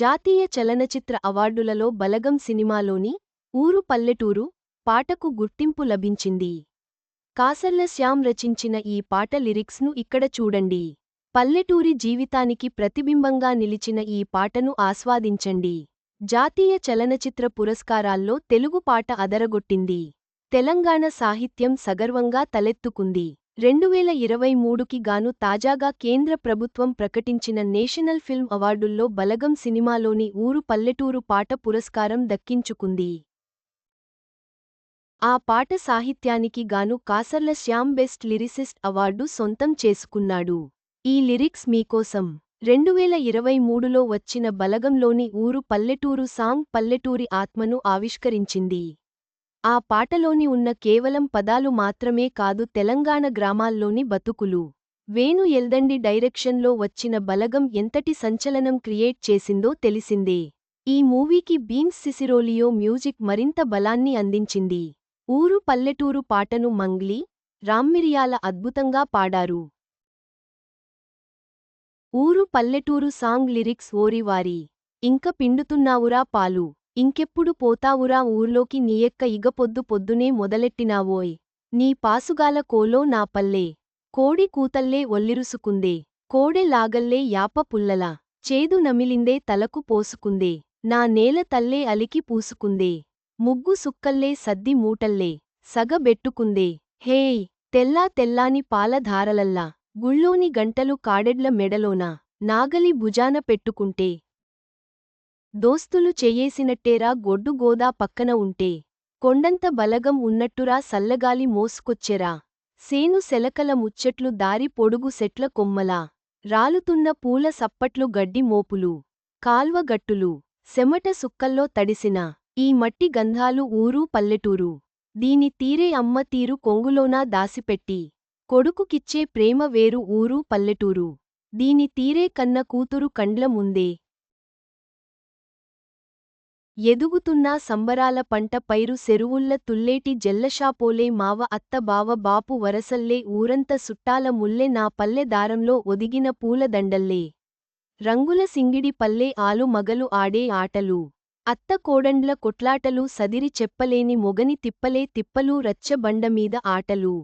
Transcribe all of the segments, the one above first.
జాతీయ చలనచిత్ర అవార్డులలో బలగం సినిమాలోని ఊరు పల్లెటూరు పాటకు గుర్తింపు లభించింది. కాసర్ల శ్యామ్ రచించిన ఈ పాట లిరిక్స్ను ఇక్కడ చూడండి. పల్లెటూరి జీవితానికి ప్రతిబింబంగా నిలిచిన ఈ పాటను ఆస్వాదించండి. జాతీయ చలనచిత్ర పురస్కారాల్లో తెలుగు పాట అదరగొట్టింది. తెలంగాణ సాహిత్యం సగర్వంగా తలెత్తుకుంది. రెండువేల ఇరవై మూడుకి గాను తాజాగా కేంద్ర ప్రభుత్వం ప్రకటించిన నేషనల్ ఫిల్మ్ అవార్డుల్లో బలగం సినిమాలోని ఊరు పల్లెటూరు పాట పురస్కారం దక్కించుకుంది. ఆ పాట సాహిత్యానికి గాను Kasarla Shyam best lyricist award సొంతం చేసుకున్నాడు. ఈ లిరిక్స్ మీకోసం. రెండువేల ఇరవై మూడులో వచ్చిన బలగంలోని ఊరు పల్లెటూరు సాంగ్ పల్లెటూరి ఆత్మను ఆవిష్కరించింది. ఆ పాటలోని ఉన్న కేవలం పదాలు మాత్రమే కాదు తెలంగాణ గ్రామాల్లోని బతుకులు. వేణు ఎల్దండి డైరెక్షన్లో వచ్చిన బలగం ఎంతటి సంచలనం క్రియేట్ చేసిందో తెలిసిందే. ఈ మూవీకి బీన్స్ సిసిరోలియో మ్యూజిక్ మరింత బలాన్ని అందించింది. ఊరు పల్లెటూరు పాటను మంగ్లీ రామ్మిరియాల అద్భుతంగా పాడారు. ఊరు పల్లెటూరు సాంగ్ లిరిక్స్ ఓరివారి. ఇంక పిండుతున్నావురా పాలు. ఇంకెప్పుడు పోతావురా ఊర్లోకి నీయెక్క ఇగ పొద్దు పొద్దునే మొదలెట్టినావోయ్. నీ పాసుగాల కోలో నా పల్లె. కోడి కూతల్లే ఒల్లిరుసుకుందే. కోడె లాగల్లే యాప పుల్లలా. చేదు నమిలిందే తలకు పోసుకుందే. నా నేల తల్లే అలికి పూసుకుందే. ముగ్గు సుక్కల్లే సద్ది మూటల్లే. సగబెట్టుకుందే హేయ్! తెల్లా తెల్లాని పాలధారలల్లా గుళ్ళోని గంటలు కాడెడ్ల మెడలోన. నాగలి భుజాన పెట్టుకుంటే. దోస్తులు చేయేసినట్టేరా గొడ్డు గోదా పక్కన ఉంటే. కొండంత బలగం ఉన్నట్టురా సల్లగాలి మోసుకొచ్చెరా. సేను సెలకల ముచ్చట్లు దారి పొడుగు సెట్ల కొమ్మలా. రాలుతున్న పూల సప్పట్లు గడ్డి మోపులు. కాల్వగట్టులు సెమట సుక్కల్లో తడిసిన. ఈ మట్టి గంధాలు ఊరు పల్లెటూరు. దీని తీరే అమ్మ తీరు కొంగులోనా దాసిపెట్టి. కొడుకుకిచ్చే ప్రేమ వేరు ఊరు పల్లెటూరు. దీని తీరే కన్న కూతురు కండ్ల ముందే. ఎదుగుతున్నా సంబరాల పంట పైరు సెరువుల్ల తుల్లేటి జల్లషాపోలే మావ అత్త బావ బాపు వరసల్లే ఊరంత సుట్టాల ముల్లె నా పల్లె దారంలో ఒదిగిన పూలదండల్లే రంగుల సింగిడి పల్లె ఆలు మగలు ఆడే ఆటలు. అత్త కోడండ్ల కొట్లాటలు సదిరి చెప్పలేని మొగని తిప్పలే తిప్పలు రచ్చబండమీద ఆటలు.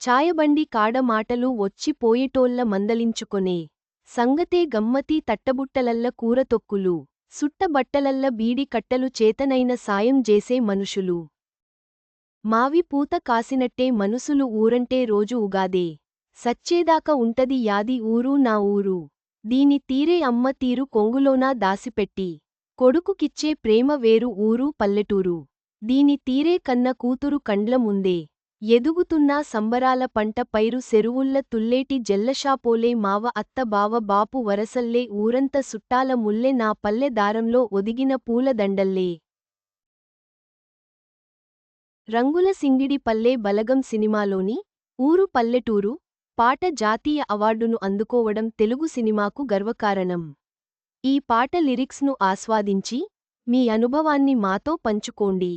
ఛాయబండి కాడ మాటలు వచ్చి పోయేటోళ్ళ మందలించుకొనే. సంగతే గమ్మతి తట్టబుట్టలల్ల కూరతొక్కులు సుట్టబట్టలల్ల బీడి కట్టలు చేతనైన సాయం జేసే మనుషులు. మావి పూత కాసినట్టే మనసులు ఊరంటే రోజు ఉగాదే. సచ్చేదాక ఉంటది యాది ఊరు నా ఊరు. దీని తీరే అమ్మ తీరు కొంగులోనా దాసిపెట్టి. కొడుకుకిచ్చే ప్రేమ వేరు ఊరు పల్లెటూరు. దీని తీరే కన్న కూతురు కండ్ల ముందే. ఎదుగుతున్నా సంబరాల పంట పైరు సెరువుల్ల తుల్లేటి జల్లషాపోలే మావ అత్త బావ బాపు వరసల్లే ఊరంత సుట్టాల ముల్లె నా పల్లె దారంలో ఒదిగిన పూలదండల్లే రంగుల సింగిడి పల్లె బలగం సినిమాలోని ఊరు పల్లెటూరు పాట జాతీయ అవార్డును అందుకోవడం తెలుగు సినిమాకు గర్వకారణం. ఈ పాట లిరిక్స్ను ఆస్వాదించి మీ అనుభవాన్ని మాతో పంచుకోండి.